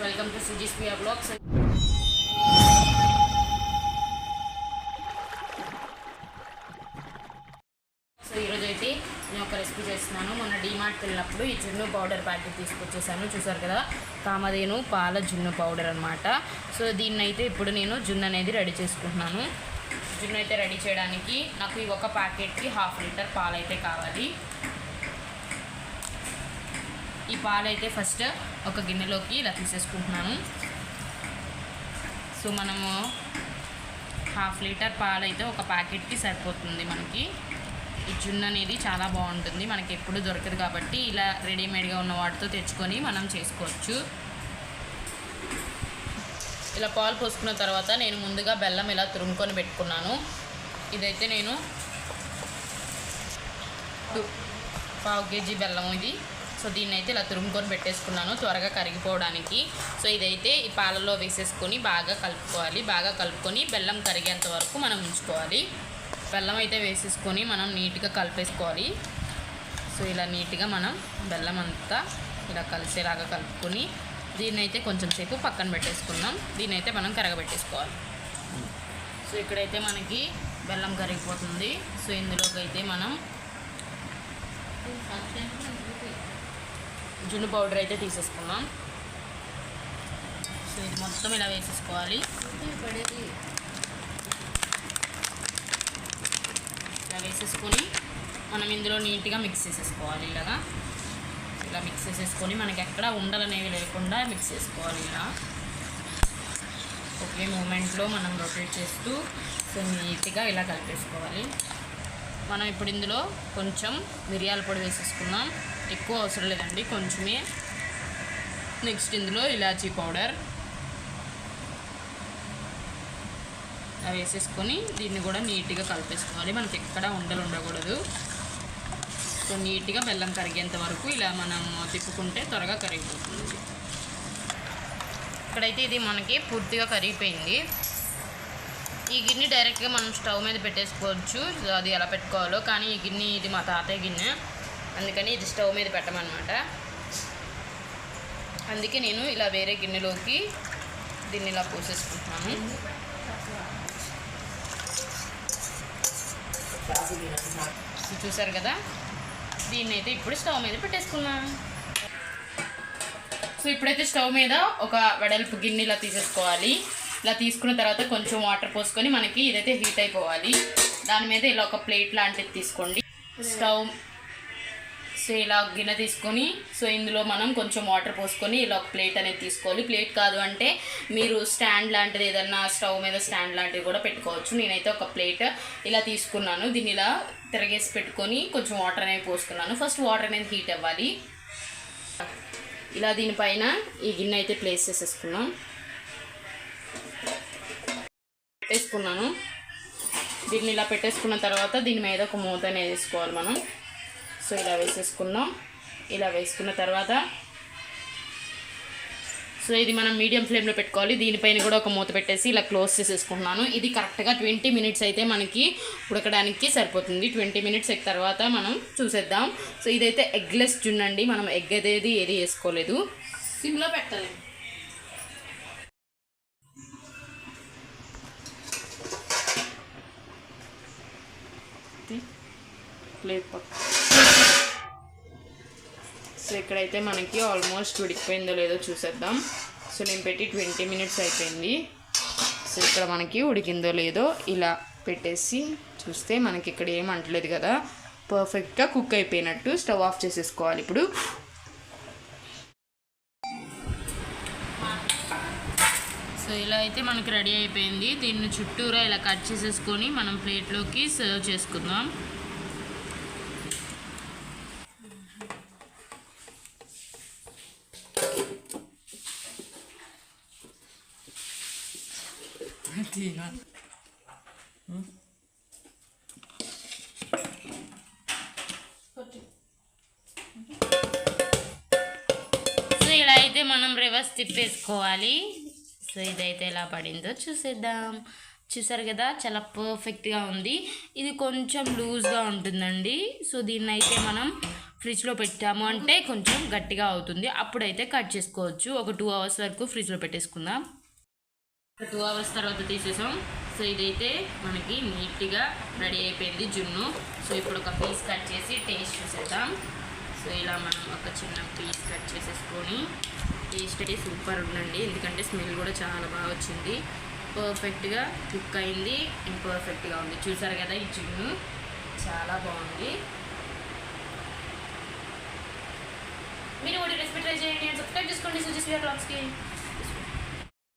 Welcome to సిజిస్పియా blogs. So ఈరోజు అయితే నేను ఒక రెసిపీ చేస్తున్నాను. మొన్న డీమార్ట్కి వెళ్ళినప్పుడు ఈ జున్ను పౌడర్ ప్యాకెట్ తీసుకొచ్చేసాను. చూసారు కదా? కామధేను పాల జున్ను పౌడర్ అనమాట సో దీన్ని అయితే ఇప్పుడు నేను జున్ను అనేది రెడీ చేసుకుంటున్నాను. జున్ను అయితే రెడీ చేయడానికి నాకు ఈ ఒక ప్యాకెట్కి హాఫ్ లీటర్ పాలు అయితే కావాలి. ఈ పాలైతే ఫస్ట్ ఒక గిన్నెలోకి ఇలా తీసేసుకుంటున్నాను. సో మనము హాఫ్ లీటర్ పాలైతే ఒక ప్యాకెట్కి సరిపోతుంది మనకి. ఈ జున్ను అనేది చాలా బాగుంటుంది. మనకి ఎప్పుడు దొరకదు కాబట్టి ఇలా రెడీమేడ్గా ఉన్న వాటితో తెచ్చుకొని మనం చేసుకోవచ్చు. ఇలా పాలు పోసుకున్న తర్వాత నేను ముందుగా బెల్లం ఇలా తురుముకొని పెట్టుకున్నాను. ఇదైతే నేను పావు కేజీ బెల్లం ఇది. సో దీన్ని అయితే ఇలా తురుముకొని పెట్టేసుకున్నాను త్వరగా కరిగిపోవడానికి. సో ఇదైతే ఈ పాలలో వేసేసుకొని బాగా కలుపుకోవాలి. బాగా కలుపుకొని బెల్లం కరిగేంత వరకు మనం ఉంచుకోవాలి. బెల్లం అయితే వేసేసుకొని మనం నీట్గా కలిపేసుకోవాలి. సో ఇలా నీట్గా మనం బెల్లం అంతా ఇలా కలిసేలాగా కలుపుకొని దీన్ని అయితే కొంచెం సేపు పక్కన పెట్టేసుకుందాం. దీన్ని అయితే మనం కరగబెట్టేసుకోవాలి. సో ఇక్కడైతే మనకి బెల్లం కరిగిపోతుంది. సో ఇందులోకి అయితే మనం జున్ను పౌడర్ అయితే తీసేసుకున్నాం సో ఇది మొత్తం ఇలా వేసేసుకోవాలి. ఇలా వేసేసుకొని మనం ఇందులో నీట్గా మిక్స్ చేసేసుకోవాలి ఇలాగా. ఇలా మిక్స్ చేసేసుకొని మనకి ఎక్కడ ఉండలు అనేవి లేకుండా మిక్స్ చేసుకోవాలి ఇలా. ఒకే మూమెంట్లో మనం రొటేట్ చేస్తూ సో నీట్గా ఇలా కలిపేసుకోవాలి. మనం ఇప్పుడు ఇందులో కొంచెం మిరియాల పొడి వేసేసుకుందాం. ఎక్కువ అవసరం లేదండి కొంచెమే. నెక్స్ట్ ఇందులో ఇలాచీ పౌడర్. అవి వేసేసుకొని దీన్ని కూడా నీట్గా కలిపేసుకోవాలి. మనకి ఎక్కడ ఉండలు ఉండకూడదు. సో నీట్గా బెల్లం కరిగేంత వరకు ఇలా మనం తిప్పుకుంటే త్వరగా కరిగిపోతుంది. ఇక్కడైతే ఇది మనకి పూర్తిగా కరిగిపోయింది. ఈ గిన్నె డైరెక్ట్గా మనం స్టవ్ మీద పెట్టేసుకోవచ్చు. అది ఎలా పెట్టుకోవాలో. కానీ ఈ గిన్నె ఇది మా తాతయ్య గిన్నె. అందుకని ఇది స్టవ్ మీద పెట్టమన్నమాట అందుకే నేను ఇలా వేరే గిన్నెలోకి దీన్ని ఇలా పోసేసుకుంటున్నాను. చూసారు కదా? దీన్ని అయితే ఇప్పుడు స్టవ్ మీద పెట్టేసుకున్నాను సో ఇప్పుడైతే స్టవ్ మీద ఒక వెడల్పు గిన్నె ఇలా తీసేసుకోవాలి. ఇలా తీసుకున్న తర్వాత కొంచెం వాటర్ పోసుకొని మనకి ఇదైతే హీట్ అయిపోవాలి. దాని మీద ఇలా ఒక ప్లేట్ లాంటిది తీసుకోండి. స్టవ్ సో ఇలా గిన్నె తీసుకొని సో ఇందులో మనం కొంచెం వాటర్ పోసుకొని ఇలా ఒక ప్లేట్ అనేది తీసుకోవాలి. ప్లేట్ కాదు అంటే మీరు స్టాండ్ లాంటిది ఏదన్నా స్టవ్ మీద స్టాండ్ లాంటిది కూడా పెట్టుకోవచ్చు. నేనైతే ఒక ప్లేట్ ఇలా తీసుకున్నాను. దీన్ని ఇలా తిరగేసి పెట్టుకొని కొంచెం వాటర్ అనేది పోసుకున్నాను. ఫస్ట్ వాటర్ అనేది హీట్ అవ్వాలి. ఇలా దీనిపైన ఈ గిన్నె అయితే ప్లేస్ చేసేసుకున్నాం. పెట్టేసుకున్నాను దీన్ని ఇలా పెట్టేసుకున్న తర్వాత దీని మీద ఒక మూత అనేది వేసుకోవాలి మనం. సో ఇలా వేసేసుకున్నాం ఇలా వేసుకున్న తర్వాత సో ఇది మనం మీడియం ఫ్లేమ్లో పెట్టుకోవాలి. దీనిపైన కూడా ఒక మూత పెట్టేసి ఇలా క్లోజ్ చేసేసుకుంటున్నాను. ఇది కరెక్ట్గా ట్వంటీ మినిట్స్ అయితే మనకి ఉడకడానికి సరిపోతుంది. ట్వంటీ మినిట్స్ తర్వాత మనం చూసేద్దాం. సో ఇదైతే ఎగ్లెస్ జున్నండి. మనం ఎగ్ అనేది ఏది వేసుకోలేదు. సిమ్లో పెట్టాలి ప్లేట్ పక్క. సో ఇక్కడైతే మనకి ఆల్మోస్ట్ ఉడికిపోయిందో లేదో చూసేద్దాం. సో నేను పెట్టి ట్వంటీ మినిట్స్ అయిపోయింది. సో ఇక్కడ మనకి ఉడికిందో లేదో ఇలా పెట్టేసి చూస్తే మనకి ఇక్కడ ఏం అంటలేదు కదా. పర్ఫెక్ట్గా కుక్ అయిపోయినట్టు స్టవ్ ఆఫ్ చేసేసుకోవాలి ఇప్పుడు. సో ఇలా అయితే మనకి రెడీ అయిపోయింది. దీన్ని చుట్టూరా ఇలా కట్ చేసేసుకొని మనం ప్లేట్లోకి సర్వ్ చేసుకుందాం. సో ఇలా అయితే మనం రివర్స్ తిప్పేసుకోవాలి. సో ఇదైతే ఎలా పడిందో చూసేద్దాం. చూసారు కదా చాలా పర్ఫెక్ట్గా ఉంది. ఇది కొంచెం లూజ్గా ఉంటుందండి. సో దీన్ని అయితే మనం ఫ్రిడ్జ్లో పెట్టాము అంటే కొంచెం గట్టిగా అవుతుంది. అప్పుడైతే కట్ చేసుకోవచ్చు. ఒక టూ అవర్స్ వరకు ఫ్రిడ్జ్లో పెట్టేసుకుందాం. ఒక టూ అవర్స్ తర్వాత తీసేసాం. సో ఇదైతే మనకి నీట్గా రెడీ అయిపోయింది జున్ను. సో ఇప్పుడు ఒక పీస్ కట్ చేసి టేస్ట్ చూసేద్దాం. సో ఇలా మనం ఒక చిన్న పీస్ కట్ చేసేసుకొని టేస్ట్ అయితే సూపర్ ఉందండి. ఎందుకంటే స్మెల్ కూడా చాలా బాగా వచ్చింది. పర్ఫెక్ట్గా కుక్ అయింది. ఇంపర్ఫెక్ట్గా పర్ఫెక్ట్గా ఉంది. చూసారు కదా ఈ జిమ్? చాలా బాగుంది. మీరు కూడా రెసిపీ ట్రై చేయండి. అండ్ సబ్స్క్రైబ్ చేసుకోండి సుజిస్ బ్లాగ్స్కి.